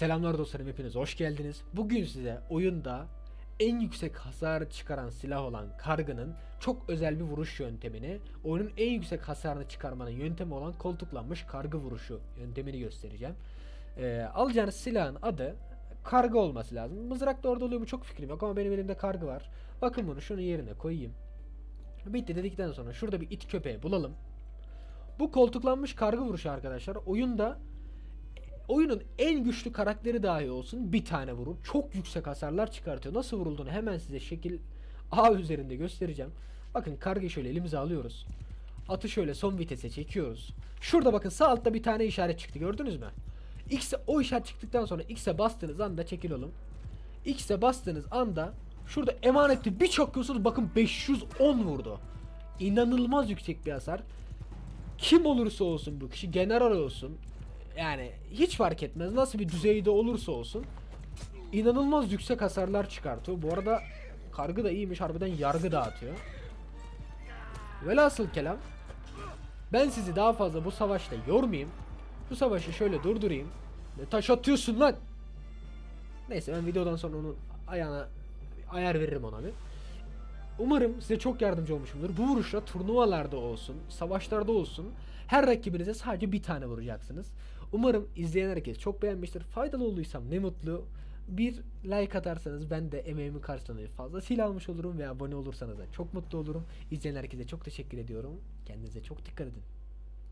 Selamlar dostlarım hepiniz hoş geldiniz. Bugün size oyunda en yüksek hasar çıkaran silah olan kargının çok özel bir vuruş yöntemini, oyunun en yüksek hasarını çıkarmanın yöntemi olan koltuklanmış kargı vuruşu yöntemini göstereceğim. Ee, alacağınız silahın adı kargı olması lazım. Mızrak da orada oluyor mu çok fikrim yok ama benim elimde kargı var. Bakın bunu şunun yerine koyayım. Bitti dedikten sonra şurada bir it köpeği bulalım. Bu koltuklanmış kargı vuruşu arkadaşlar oyunda oyunun en güçlü karakteri dahi olsun bir tane vurur. Çok yüksek hasarlar çıkartıyor. Nasıl vurulduğunu hemen size şekil A üzerinde göstereceğim. Bakın kargayı şöyle elimize alıyoruz. Atı şöyle son vitese çekiyoruz. Şurada bakın sağ altta bir tane işaret çıktı gördünüz mü? X'e o işaret çıktıktan sonra X'e bastığınız anda çekil oğlum. X'e bastığınız anda şurada emaneti bir çakıyorsunuz bakın 510 vurdu. İnanılmaz yüksek bir hasar. Kim olursa olsun bu kişi general olsun yani hiç fark etmez nasıl bir düzeyde olursa olsun inanılmaz yüksek hasarlar çıkartıyor. Bu arada kargı da iyiymiş harbiden yargı dağıtıyor. Velhasıl kelam ben sizi daha fazla bu savaşta yormayayım. Bu savaşı şöyle durdurayım. Ne taş atıyorsun lan? Neyse ben videodan sonra onun ayağına ayar veririm ona bir. Umarım size çok yardımcı olmuşumdur. Bu vuruşla turnuvalarda olsun, savaşlarda olsun her rakibinize sadece bir tane vuracaksınız. Umarım izleyen herkes çok beğenmiştir. Faydalı olduysam ne mutlu. Bir like atarsanız ben de emeğimin karşılığını fazlasıyla almış olurum ve abone olursanız da çok mutlu olurum. İzleyen herkese çok teşekkür ediyorum. Kendinize çok dikkat edin.